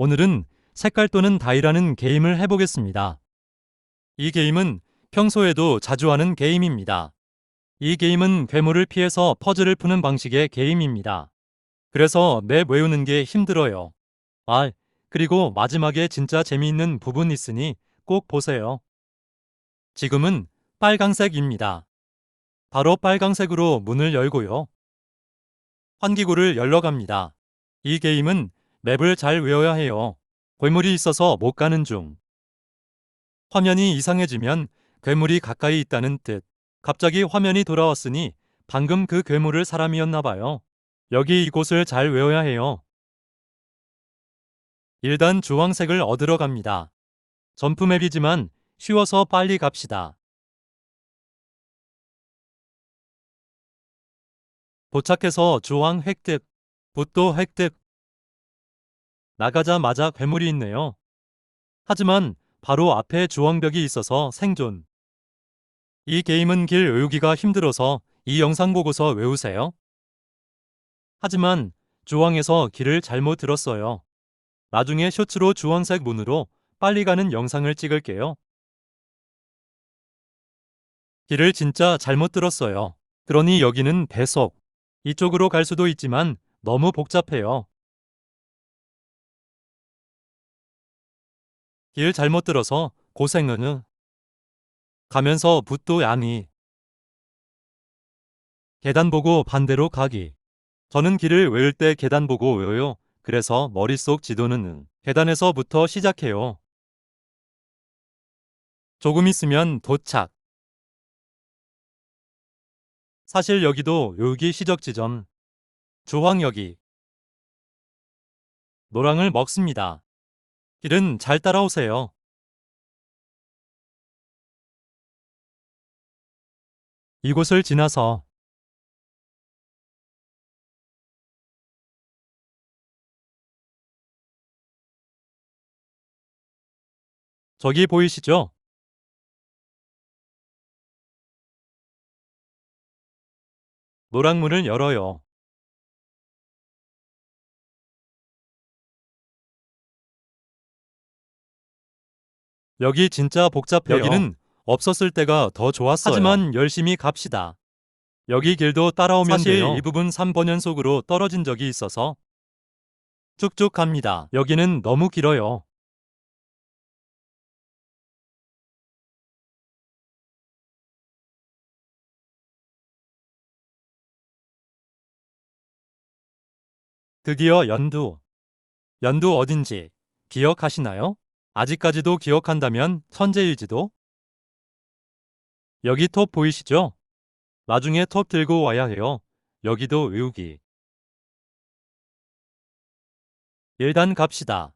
오늘은 색깔 또는 다이라는 게임을 해보겠습니다. 이 게임은 평소에도 자주 하는 게임입니다. 이 게임은 괴물을 피해서 퍼즐을 푸는 방식의 게임입니다. 그래서 맵 외우는 게 힘들어요. 아, 그리고 마지막에 진짜 재미있는 부분 있으니 꼭 보세요. 지금은 빨강색입니다. 바로 빨강색으로 문을 열고요. 환기구를 열러 갑니다. 이 게임은 맵을 잘 외워야 해요. 괴물이 있어서 못 가는 중. 화면이 이상해지면 괴물이 가까이 있다는 뜻. 갑자기 화면이 돌아왔으니 방금 그 괴물을 사람이었나 봐요. 여기 이곳을 잘 외워야 해요. 일단 주황색을 얻으러 갑니다. 점프맵이지만 쉬워서 빨리 갑시다. 도착해서 주황 획득, 붓도 획득. 나가자마자 괴물이 있네요. 하지만 바로 앞에 주황벽이 있어서 생존. 이 게임은 길 외우기가 힘들어서 이 영상 보고서 외우세요. 하지만 주황에서 길을 잘못 들었어요. 나중에 쇼츠로 주황색 문으로 빨리 가는 영상을 찍을게요. 길을 진짜 잘못 들었어요. 그러니 여기는 배속. 이쪽으로 갈 수도 있지만 너무 복잡해요. 길 잘못 들어서 고생은 가면서 붓도 양이 계단 보고 반대로 가기. 저는 길을 외울 때 계단 보고 외워요. 그래서 머릿속 지도는 응. 계단에서부터 시작해요. 조금 있으면 도착. 사실 여기도 외우기 시적 지점. 주황여기. 노랑을 먹습니다. 길은 잘 따라오세요. 이곳을 지나서 저기 보이시죠? 노랑문을 열어요. 여기 진짜 복잡해요. 여기는 없었을 때가 더 좋았어요. 하지만 열심히 갑시다. 여기 길도 따라오면 사실 돼요. 이 부분 3번 연속으로 떨어진 적이 있어서 쭉쭉 갑니다. 여기는 너무 길어요. 드디어 연두. 연두 어딘지 기억하시나요? 아직까지도 기억한다면 천재일지도? 여기 톱 보이시죠? 나중에 톱 들고 와야 해요. 여기도 외우기. 일단 갑시다.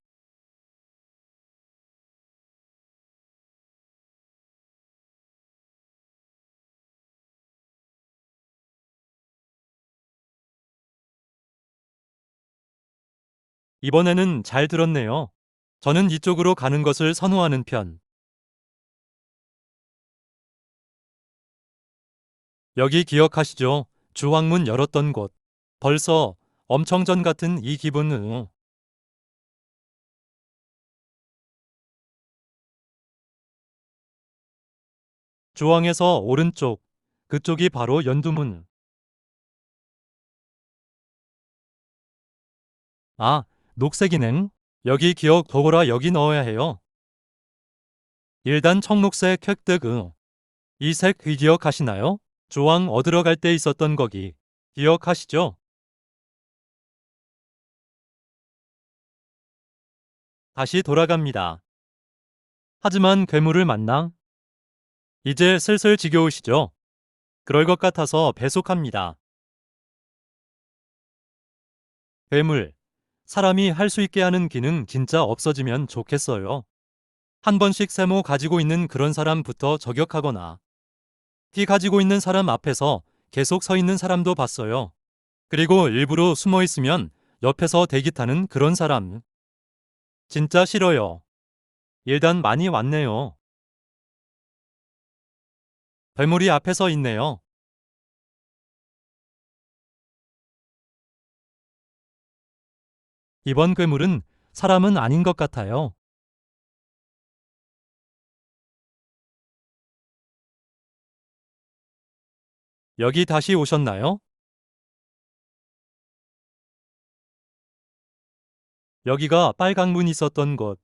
이번에는 잘 들었네요. 저는 이쪽으로 가는 것을 선호하는 편. 여기 기억하시죠? 주황문 열었던 곳. 벌써 엄청 전 같은 이 기분은 주황에서 오른쪽, 그쪽이 바로 연두문. 아, 녹색이냉. 여기 기억 도고라 여기 넣어야 해요. 일단 청록색 획득 응. 이색 기억하시나요? 조항 얻으러 갈 때 있었던 거기. 기억하시죠? 다시 돌아갑니다. 하지만 괴물을 만나? 이제 슬슬 지겨우시죠? 그럴 것 같아서 배속합니다. 괴물. 사람이 할 수 있게 하는 기능 진짜 없어지면 좋겠어요. 한 번씩 세모 가지고 있는 그런 사람부터 저격하거나 티 가지고 있는 사람 앞에서 계속 서 있는 사람도 봤어요. 그리고 일부러 숨어 있으면 옆에서 대기 타는 그런 사람. 진짜 싫어요. 일단 많이 왔네요. 괴물이 앞에 서 있네요. 이번 괴물은 사람은 아닌 것 같아요. 여기 다시 오셨나요? 여기가 빨강 문 있었던 곳.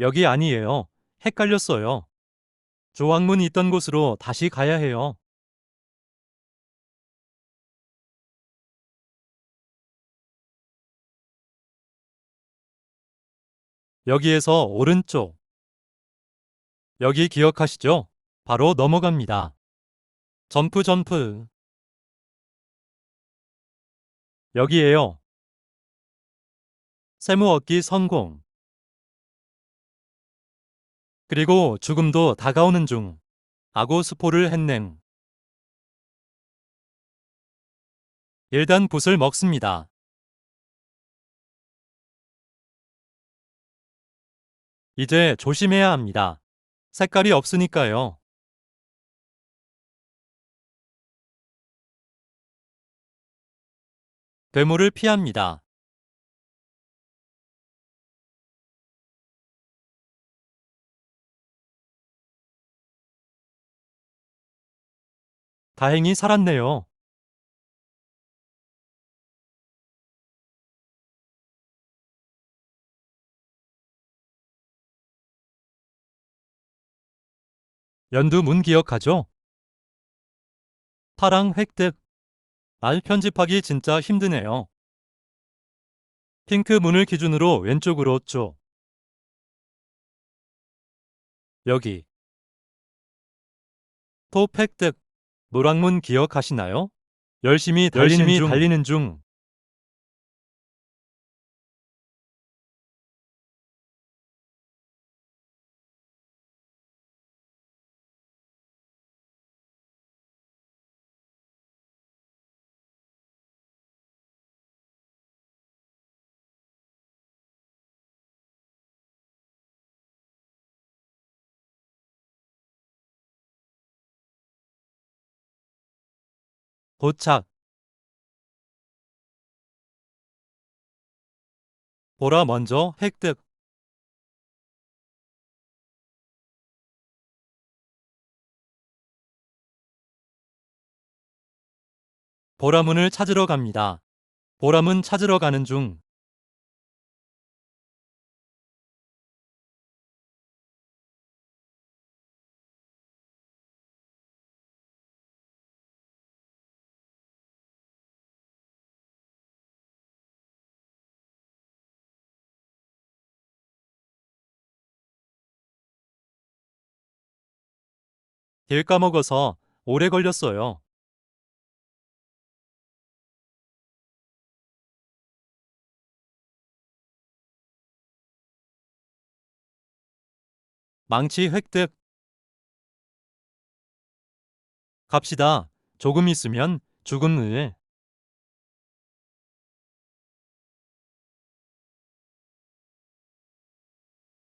여기 아니에요. 헷갈렸어요. 조항문 있던 곳으로 다시 가야 해요. 여기에서 오른쪽. 여기 기억하시죠? 바로 넘어갑니다. 점프 점프. 여기에요. 세무 얻기 성공. 그리고 죽음도 다가오는 중. 아고 수포를 했냉. 일단 붓을 먹습니다. 이제 조심해야 합니다. 색깔이 없으니까요. 괴물을 피합니다. 다행히 살았네요. 연두 문 기억하죠? 파랑 획득. 말 편집하기 진짜 힘드네요. 핑크 문을 기준으로 왼쪽으로 쭉. 여기. 톱 획득. 노랑문 기억하시나요? 열심히 달리는, 열심히 중. 달리는 중. 도착. 보라 먼저 획득. 보라문을 찾으러 갑니다. 보라문 찾으러 가는 중. 길 까먹어서 오래 걸렸어요. 망치 획득. 갑시다. 조금 있으면 죽음을.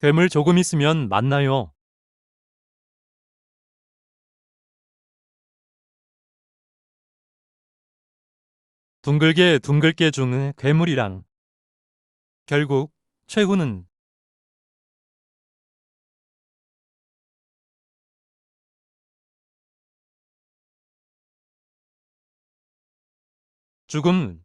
괴물 조금 있으면 만나요. 둥글게 둥글게 중의 괴물이랑 결국 최후는 죽음